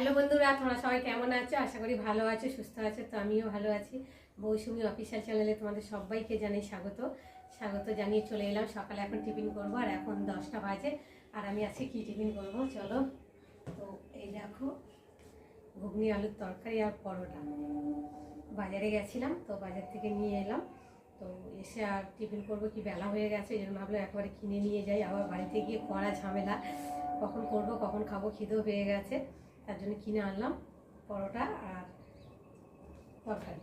Hello বন্ধুরা, তোমরা সবাই কেমন আছো? আশা করি ভালো আছো, সুস্থ আছো, তো আমিও ভালো আছি। বৌসুমি অফিসিয়াল চ্যানেলে তোমাদের সবাইকে জানাই স্বাগত। স্বাগত জানিয়ে চলে এলাম। সকালে এখন টিফিন করব, আর এখন দশটা বাজে, আর আমি আজকে কী টিফিন করব? চলো। তো এই দেখো, ঘুগনি, আলুর তরকারি আর পরোটা। বাজারে গেছিলাম, তো বাজার থেকে নিয়ে এলাম। তো এসে আর টিফিন করব, কি বেলা হয়ে গেছে, এই জন্য ভাবলাম একবারে কিনে নিয়ে যাই। আবার বাড়িতে গিয়ে করা ঝামেলা, কখন করব, কখন খাব, খিদেও পেয়ে গেছে। তার জন্য কিনে আনলাম, পরোটা আর তরকারি।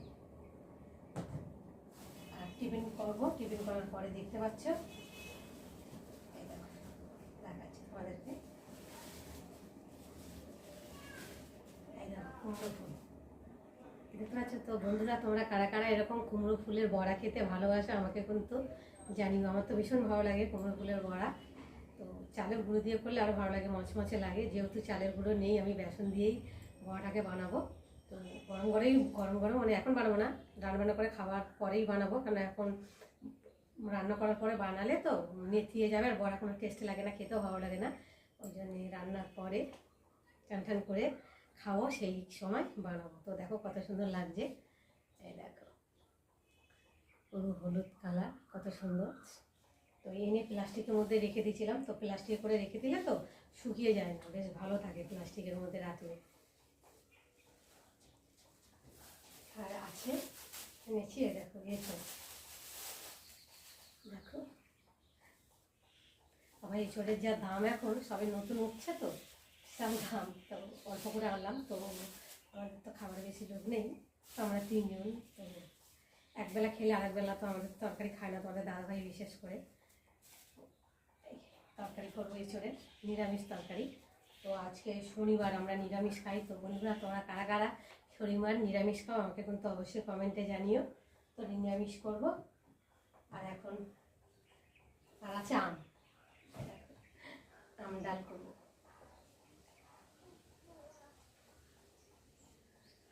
আর টিফিন করব। টিফিন করার পরে দেখতে পাচ্ছ তোমাদেরকে। কুমড়ো ফুল। তো বন্ধুরা, তোমরা কারা কারা এরকম কুমড়ো ফুলের বড়া খেতে ভালোবাসো আমাকে কিন্তু জানিও। আমার তো ভীষণ ভালো লাগে কুমড়ো ফুলের বড়া। তো চালের গুঁড়ো দিয়ে করলে আরও ভালো লাগে, মচমচে লাগে। যেহেতু চালের গুঁড়ো নেই, আমি বেসন দিয়েই বড়াটাকে বানাবো। তো গরম গরমেই গরম গরম মানে এখন বানাবো না, রান্না করে খাওয়ার পরেই বানাবো। কারণ এখন রান্না করার পরে বানালে তো নেতিয়ে যাবে, আর বড়া কোনো টেস্ট লাগে না, খেতেও ভালো লাগে না। ওই জন্যে রান্নার পরে টান টান করে খাওয়া, সেই সময় বানাবো। তো দেখো কত সুন্দর লাগছে। এই দেখো। পুরো হলুদ কালার, কত সুন্দর। তো এনে প্লাস্টিকের মধ্যে রেখে দিয়েছিলাম, তো প্লাস্টিকে করে রেখে দিলে তো শুকিয়ে যায় না, বেশ ভালো থাকে প্লাস্টিকের মধ্যে রাখলে আর আছে, এনেছি দেখো এসো দেখো। আবার এই চোরের যা দাম এখন, সবে নতুন উঠছে তো, সেরকম দাম। তো অল্প করে আনলাম, তো আমাদের তো খাবার বেশি লোক নেই, তো আমরা তিনজন, তো একবেলা খেলে আরেকবেলা তো আমাদের তরকারি খায় না তোমাদের দাদাভাই বিশেষ করে। তরকারি করব এঁচড়ের নিরামিষ তরকারি। তো আজকে শনিবার আমরা নিরামিষ খাই। তো বন্ধুরা, তোমরা কারা কারা শনিবার নিরামিষ খাও আমাকে কিন্তু অবশ্যই কমেন্টে জানিও। তো নিরামিষ করব। আর এখন আর আছে আম। আম ডাল করব।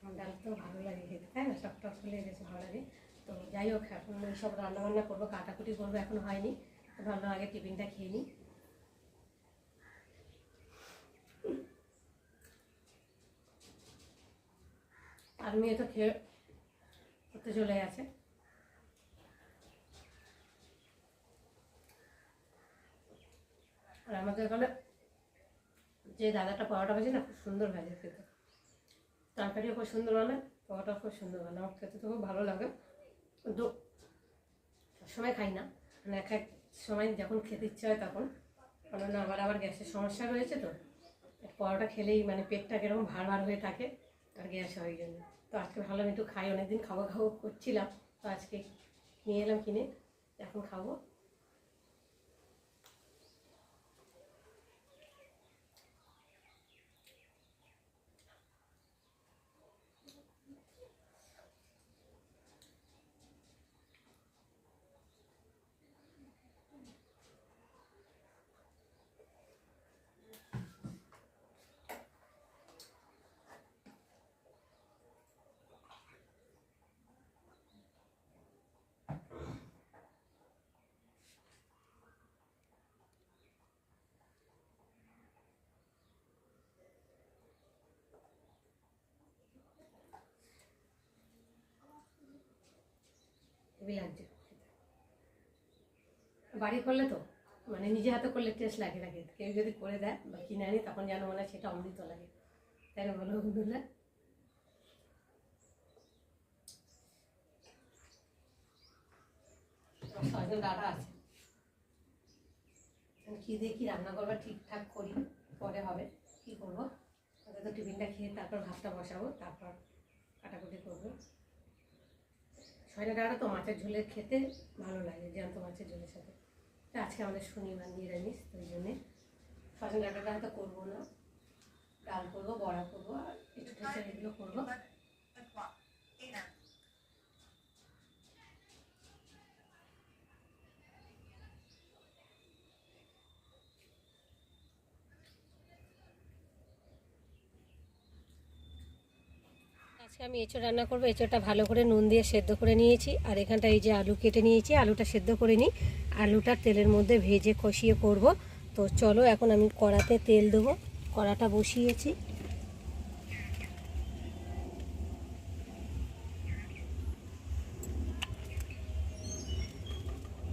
আম ডাল তো ভালো লাগে খেতে, তাই না? সব টক হলে বেশ ভালো লাগে। তো যাই হোক, এখন সব রান্নাবান্না করব, কাটাকুটি করব, এখন হয়নি। ভালো আগে টিফিনটা খেয়ে নিই আর মেয়ে তো খেয়ে করতে চলে গেছে। আর আমাদের এখানে যে দাদাটা পরোটা ভাজে না, খুব সুন্দর ভাজে খেতে। তরকারিও খুব সুন্দর বানায়, পরোটাও খুব সুন্দর বানায়। আমার খেতে তো খুব ভালো লাগে, কিন্তু সবসময় খাই না। মানে এক এক সময় যখন খেতে ইচ্ছে হয় তখন। কারণ আবার আবার গ্যাসের সমস্যা রয়েছে তো, পরোটা খেলেই মানে পেটটা কীরকম ভার ভার হয়ে থাকে। আর গ্যাস হয় ওই জন্য। তো আজকে ভাবলাম একটু খাই, অনেকদিন খাওয়া খাওয়া করছিলাম। তো আজকে নিয়ে এলাম কিনে, এখন খাব। লাগছে বাড়ি করলে তো মানে নিজে হাতে করলে টেস্ট লাগে খেতে কেউ যদি করে দেয় বা কিনে আনি, তখন যেন মনে হয় সেটা অমৃত লাগে। তাই না বলো বন্ধুরা? কি কি রান্না করব ঠিকঠাক করি? পরে হবে। কি করব? তো টিফিনটা খেয়ে তারপর ভাতটা বসাবো, তারপর কাটাকুটি করব। ছয়টা ডাঁটা তো মাছের ঝোলে খেতে ভালো লাগে জ্যান্ত মাছের ঝোলের সাথে। তো আজকে আমাদের শনিবার নিরামিষ ওই জন্যে ছয়জন ডাঁটাটা হয়তো করব না। ডাল করব, বড়া করব, আর একটু এগুলো করব। আজকে আমি এঁচো রান্না করব। এঁচোটা ভালো করে নুন দিয়ে সেদ্ধ করে নিয়েছি। আর এখানটা এই যে আলু কেটে নিয়েছি, আলুটা সেদ্ধ করে নিই। আলুটা তেলের মধ্যে ভেজে কষিয়ে করব। তো চলো এখন আমি কড়াতে তেল দেবো। কড়াটা বসিয়েছি।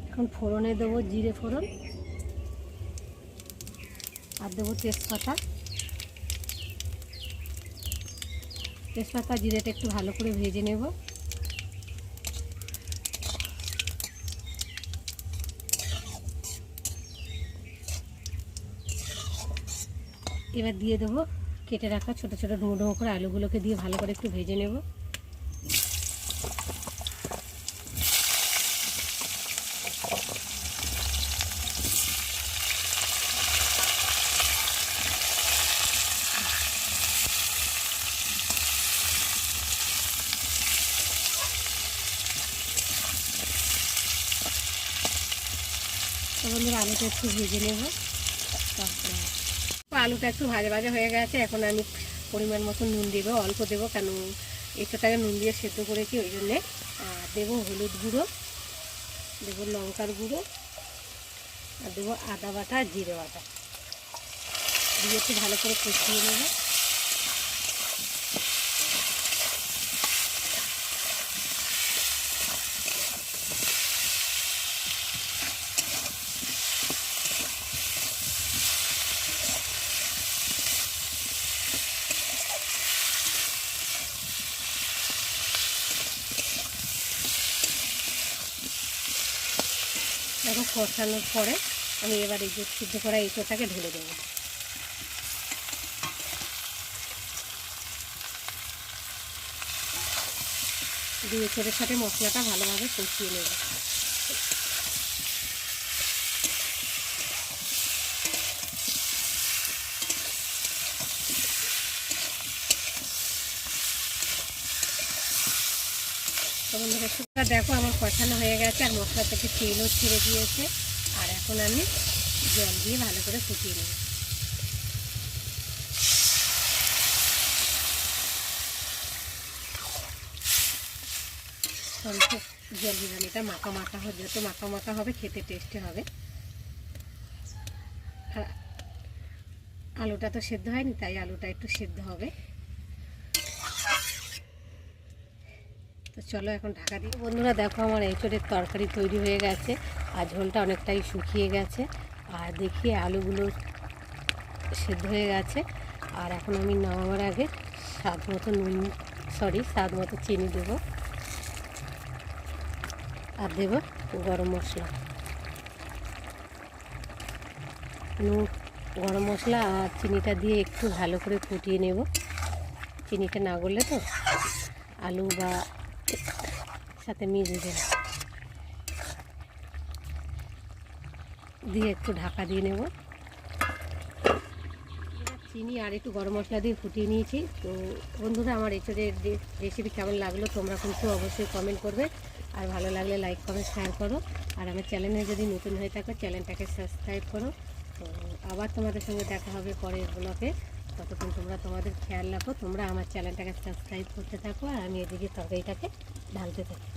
এখন ফোড়নে দেবো জিরে ফোড়ন। আর দেবো তেজপাতা। তেজপাতা, জিরেটা একটু ভালো করে ভেজে নেব। এবার দিয়ে দেবো কেটে রাখা ছোটো ছোটো ডুমো ডুমো করে আলুগুলোকে দিয়ে ভালো করে একটু ভেজে নেব। তো বন্ধুরা, আলুটা একটু ভেজে নেব। তারপরে আলুটা একটু ভাজা ভাজা হয়ে গেছে, এখন আমি পরিমাণ মতো নুন দেবো, অল্প দেবো, কেন এটাটাকে নুন দিয়ে সেদ্ধ করেছি, ওই জন্যে আর দেবো হলুদ গুঁড়ো, দেবো লঙ্কার গুঁড়ো, আর দেবো আদা বাটা, জিরে বাটা। দিয়ে একটু ভালো করে কষিয়ে নেব। দেখো কষানোর পরে আমি এবার এই যে সিদ্ধ করা এঁচোটাকে ঢেলে দেবো। দিয়ে এঁচোড়ের সাথে মশলাটা ভালোভাবে কষিয়ে নেব। বন্ধুরা দেখো আমার কষানো হয়ে গেছে আর মশলা থেকে তেলও ছিঁড়ে দিয়েছে আর এখন আমি জল দিয়ে ভালো করে ফুটিয়ে নেব। জল দিলাম এটা মাখা মাখা হবে, যত মাখা মাখা হবে খেতে টেস্টি হবে। আলুটা তো সেদ্ধ হয়নি, তাই আলুটা একটু সেদ্ধ হবে। তো চলো এখন ঢাকা দিই বন্ধুরা দেখো আমার এঁচড়ের তরকারি তৈরি হয়ে গেছে আর ঝোলটা অনেকটাই শুকিয়ে গেছে। আর দেখি আলুগুলো সেদ্ধ হয়ে গেছে। আর এখন আমি নামাবার আগে স্বাদ মতো নুন সরি স্বাদ মতো চিনি দেবো। আর দেবো গরম মশলা। নুন, গরম মশলা আর চিনিটা দিয়ে একটু ভালো করে ফুটিয়ে নেব। চিনিটা না গড়লে তো আলু বা সাথে মিশে যাবে দিয়ে একটু ঢাকা দিয়ে নেব। চিনি আর একটু গরম মশলা দিয়ে ফুটিয়ে নিয়েছি। তো বন্ধুরা, আমার এঁচড়ের রেসিপি কেমন লাগল তোমরা কিন্তু অবশ্যই কমেন্ট করবে। আর ভালো লাগলে লাইক কমেন্ট শেয়ার করো। আর আমার চ্যানেলে যদি নতুন হয়ে থাকো চ্যানেলটাকে সাবস্ক্রাইব করো। তো আবার তোমাদের সঙ্গে দেখা হবে পরের ব্লকে ততক্ষণ তোমরা তোমাদের খেয়াল রাখো, তোমরা আমার চ্যানেলটাকে সাবস্ক্রাইব করতে থাকো আর আমি এদিকে তরকারিটাকে ঢালতে থাকি।